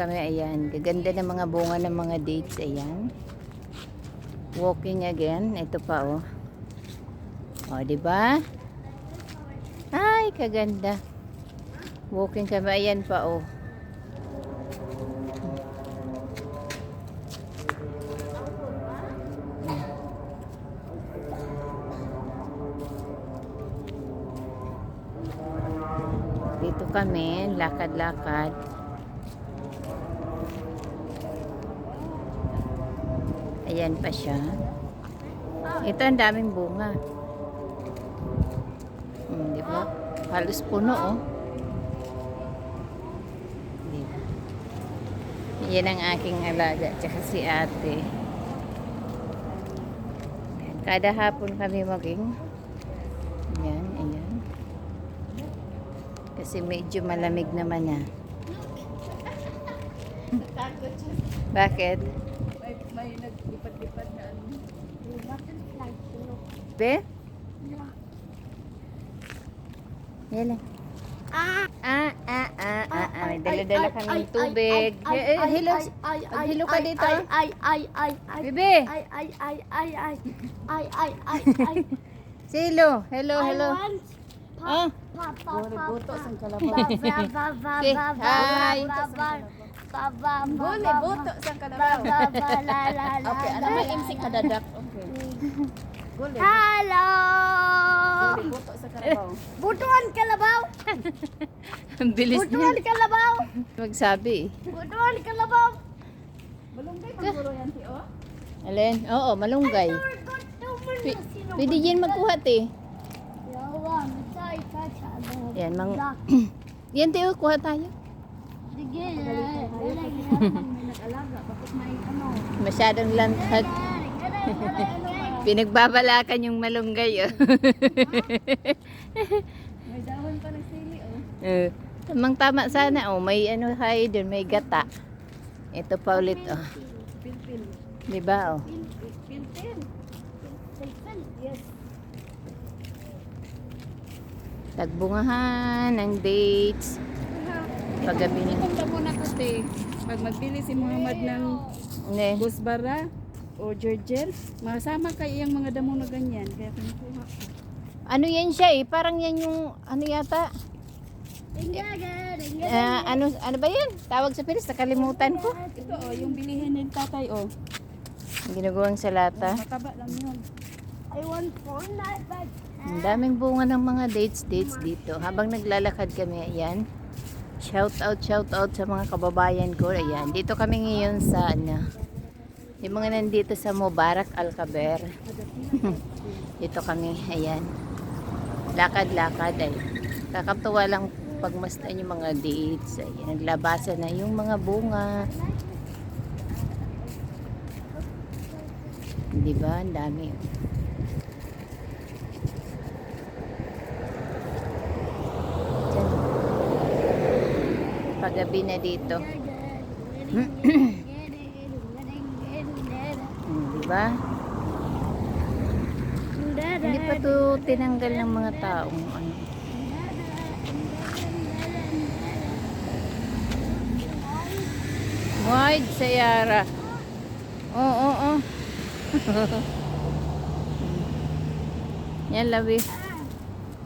kami, ayan. Gaganda ng mga bunga ng mga dates, ayan. Walking again. Ito pa, oh. O, di ba? Ay, kaganda. Walking kami, ayan pa, oh. Dito kami, lakad-lakad. Ayan pa siya. Ito ang daming bunga. Hmm, di ba? Halos puno, oh. Di ba? Yan ang aking alaga, tsaka si ate. Kada hapon kami maging Ayan, ayan. Kasi medyo malamig naman siya. Bakit? May, naglipad-lipad na ano. Be? Yan lang. Ah! Ah, ah, ah, ah, ah. May dala-dala kaming tubig. Eh, eh, Hello. Maghilo ka dito. Ay, ay, ay, ay. Bebe. Ay, ay, ay, ay, ay. Ay, ay, ay, ay. Silo. Hello, hello. I want Ah, pa, pa, Guri pa, buto pa. sang Ba, kalabaw. ba, ba, ba, Okay, ba, ba, hi. ba, ba, ba, ba, ba, Guli ba, buto sang ba, kalabaw. ba, ba, la, la, la, Okay, ano la, may la. imsik kadadak? Okay. Guli. Hello! Buto sa kalabaw. Butuan kalabaw! ang bilis Butuan niya. kalabaw! Magsabi. Butuan kalabaw! Balunggay pang guro yan ti oh. Alin? Oo, malunggay. P- pwede yan magkuha, te. Yan, mang... Yan, te, oh, kuha tayo. Sige. Nag-alaga bakit may ano? Masyadong lantad. Pinagbabalakan yung malunggay, oh. May dahon pa ng sili oh. Eh, tamang tama sana, oh. May ano tayo dun, may gata. Ito pa ulit, oh. Pilpil. Di ba, oh? Pilpil. Yes. Tagbungahan ng dates. Paggabi na. Punta muna ko te. Pag magbili si Muhammad ng Ne. Busbara o Georgel, masama kay iyang mga damo na ganyan. Kaya kinukuha ko. Ano yan siya eh? Parang yan yung, ano yata? Ah, ano, ano ba yan? Tawag sa Pilis, nakalimutan ko. Ito oh, yung bilihin ni tatay oh. Ginagawang sa lata. Mataba lang yun. I want but Ang daming bunga ng mga dates dates dito. Habang naglalakad kami, ayan. Shout out, shout out sa mga kababayan ko. Ayan, dito kami ngayon sa ano. Yung mga nandito sa Mubarak Alcaber. dito kami, ayan. Lakad-lakad ay. Kakatuwa lang pagmasdan yung mga dates. Ayan, naglabasan na yung mga bunga. Di ba? Ang dami. Diyan. Paggabi na dito. Hmm, di ba? Hindi pa to tinanggal ng mga taong ano. Wide sa Yara. Oo, oo, oo. Yan, labi.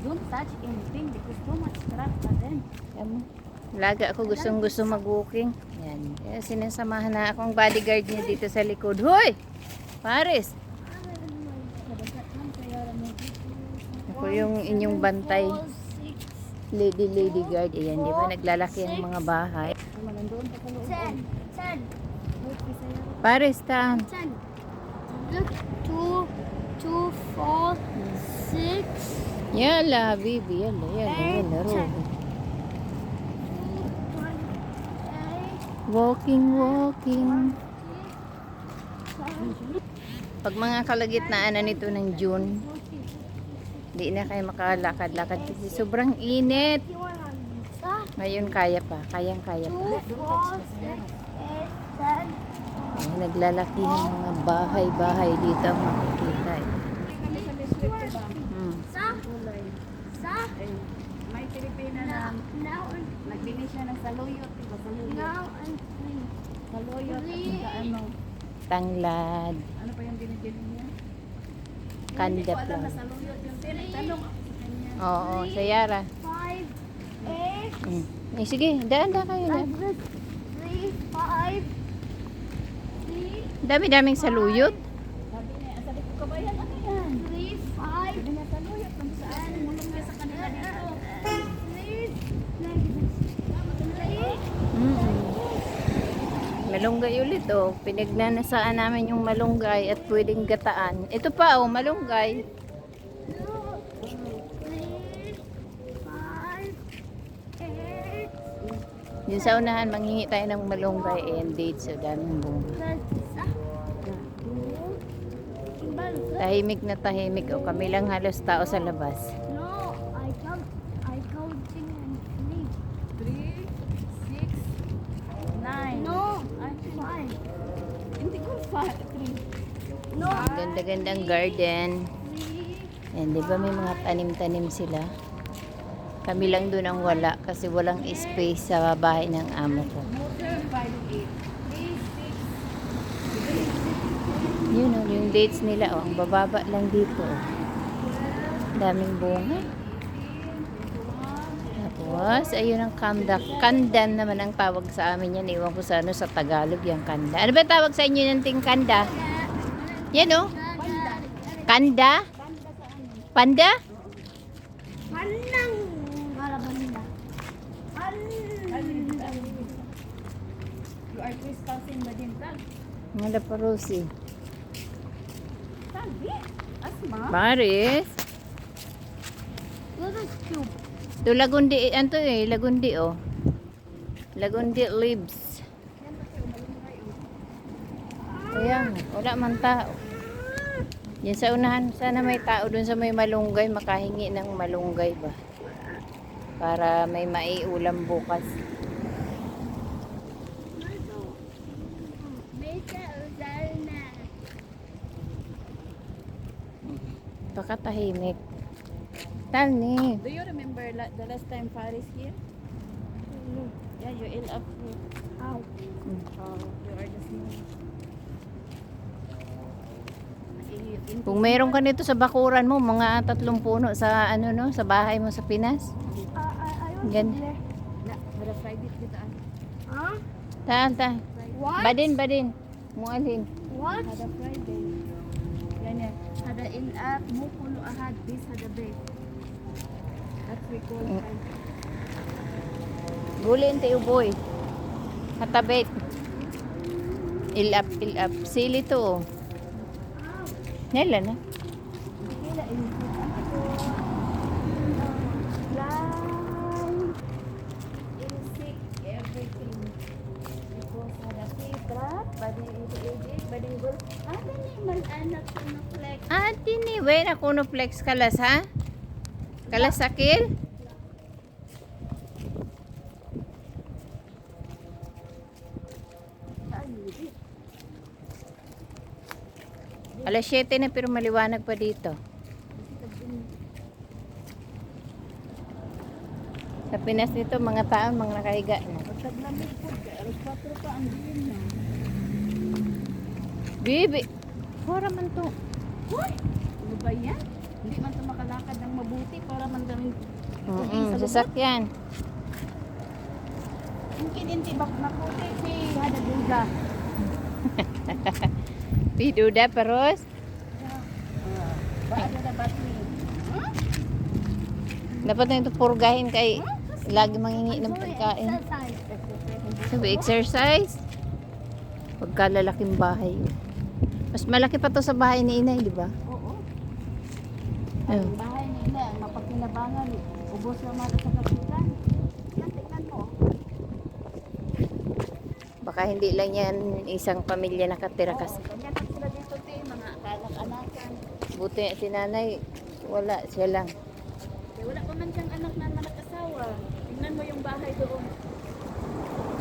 Don't touch anything because too much crap pa din. Yan mo. Laga ako gustong gusto mag-walking. Yan. Kaya sinasamahan na akong bodyguard niya dito sa likod. Hoy! Paris! Ako yung inyong bantay. Lady, lady guard. Ayan, di ba? Naglalaki ang mga bahay. Paris, tan. ten. Look, two, two, four, six, Yala, baby. Yala, yala, yala. Ro. Walking, walking. Pag mga kalagitnaan na nito ng June, di na kayo makalakad-lakad kasi sobrang init. Ngayon kaya pa, kayang kaya pa. Ay, naglalaki ng mga bahay-bahay dito ang makikita. Eh. Hmm. Sa, sa, Ay, may Pilipina na now, nagbili siya ng saluyot. Diba saluyot? now. Saluyot at saka ano. Tanglad. Ano pa yung binibili niya? Kanda Hindi ko alam na saluyot yung tinatanong ako sa kanya. Oo, sa Yara. Five, eight, Mm. Eh, sige, daan da kayo. daan. three, five, Dami-daming saluyot. Sabi niya, sabi ko kabayan, ano yan? three, five, Sabi niya, saluyot. Kung saan, mulong niya sa kanila dito. three, three, Mm. Malunggay ulit oh. Pinagnanasaan namin yung malunggay at pwedeng gataan. Ito pa oh, malunggay. Yung sa unahan, manghingi tayo ng malunggay and dates. So, daming bunga. Tahimik na tahimik oh. Kami lang halos tao sa labas. No, I count, I counting and three. Three, six, nine. No, Ay, five. No, Ganda-gandang garden. And di ba may mga tanim-tanim sila? Kami lang doon ang wala kasi walang space sa bahay ng amo ko. Yun oh, yung dates nila oh, ang bababa lang dito oh. Daming bunga. Tapos, ayun ang kanda. Kandan naman ang tawag sa amin yan. Iwan ko sa ano sa Tagalog yung kanda. Ano ba tawag sa inyo ng ting kanda? Yan oh. Kanda? Panda? Panang You are trespassing ba din, Tal? Mga parosi. Sabi? Asma? Paris? Look at cube. Ito lagundi, ano eh, lagundi oh. Lagundi leaves. Kaya, nga, wala man tao. Yan sa unahan, sana may tao dun sa may malunggay, makahingi ng malunggay ba? Para may maiulam bukas. Baka tahimik. Tani. Do you remember la- the last time Paris here? Yeah, you ill up here. Ow. Oh, you are the same. Kung meron ka nito sa bakuran mo, mga tatlong puno sa ano no, sa bahay mo sa Pinas. Uh, was Gan-. Na, para Friday kita ah. Huh? Taan, taan. What? Badin, badin. Mualin. What? Hada Friday. Yan yan. Hada in up, mukulo ahad, this hada bed. That we call Mm. Friday. Gulin tayo boy. Katabit. Ilap, ilap. Sili to. oh. Nela na. Ano ni. Wen ako no flex kalas ha? Kalas sakil? Alas 7 na pero maliwanag pa dito. Sa Pinas dito, mga taon, mga nakahiga na. Pagtaglamig po, kaya alas 4 pa ang dilim na. Bibi, pura man to. Hoy! Ano ba yan? Hindi man ito makalakad mabuti para man daming Mm sasakyan. Mungkin inti bak maputi si Hada Duda. Piduda battery? Dapat na ito purgahin kay lagi mangingi ng pagkain. Sabi, exercise. Pagkalalaking bahay. Mas malaki pa to sa bahay ni inay, di ba? Oo. Ayun. Ang bahay nila, mapakinabangan. Ubos naman sa kapitan. Yan, tingnan mo. Baka hindi lang yan isang pamilya nakatira kasi. Oo, ganyan lang sila dito, te, mga anak-anakan. Buti si nanay, wala siya lang. Eh, wala pa man siyang anak na nag-asawa. Tingnan mo yung bahay doon.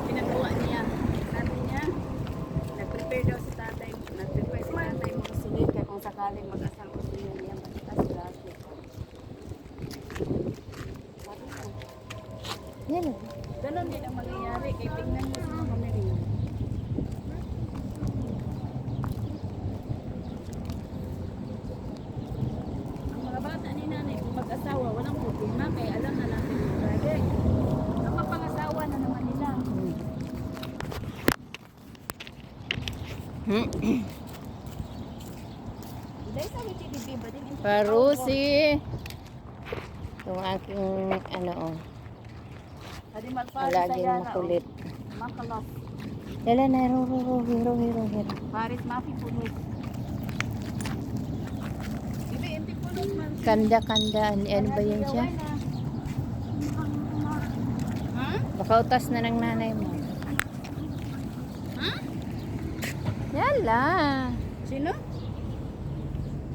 Pinagawa niya. Sabi niya, nag-prepare daw si tatay. Nag-prepare si tatay mo sulit kaya kung sakaling mag-asawa siya niya. Yan o. Ganon din ang mangyayari. Kaya tingnan mo sa mga marina. Ang mga bata ni nanay, kung mag-asawa, walang problema. Kaya alam na natin yung project. Ang mapangasawa na naman nila. Parusi. Itong aking ano oh. Sa Palaging yana. makulit. Makalas. Dala na, hero, hero, hero, hero, hero. Paris mafi man. Kanda, kanda. Ano, ba yun siya? Baka utas na ng nanay mo. Yala. Sino?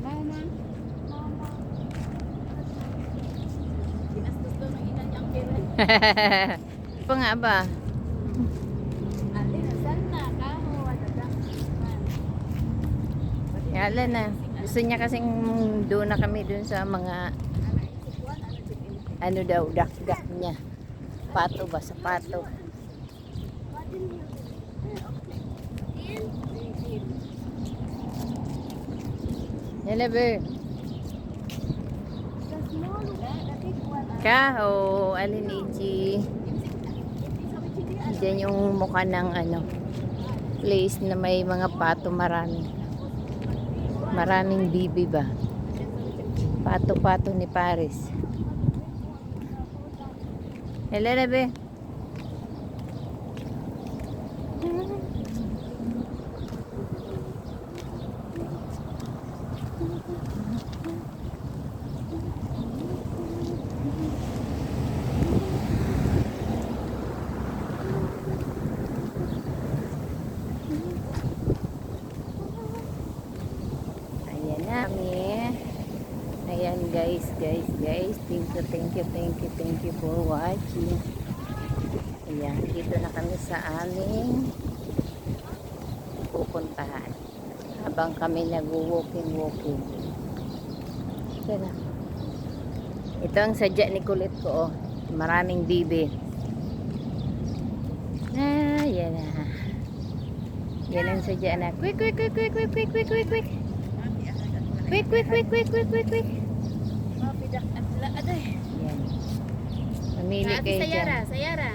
Mama. Ginastos daw ng ina niya ang pera. pa nga ba? Alin, saan na? Yala. Gusto niya kasing doon na kami doon sa mga ano daw, dak-dak niya. Pato ba? Sa pato. Yala be. Kaho, alin Ichi. Diyan yung mukha ng ano, place na may mga pato marami. Maraming bibi ba? Pato-pato ni Paris. Hello, Rebe. Ayan na kami. Ayan guys, guys, guys. Thank you, thank you, thank you, thank you for watching. Ayan, dito na kami sa aming pupuntahan. Habang kami nag-walking-walking. Na. Ito ang sadya ni kulit ko. Oh. Maraming bibi. Ah, yan na. Yan ang sadya na. Quick, quick, quick, quick, quick, quick, quick, quick, quick. Quick, quick, quick, quick, quick, quick, quick. Mapidak at la aday. Yan. Mamili kayo dyan. Sayara.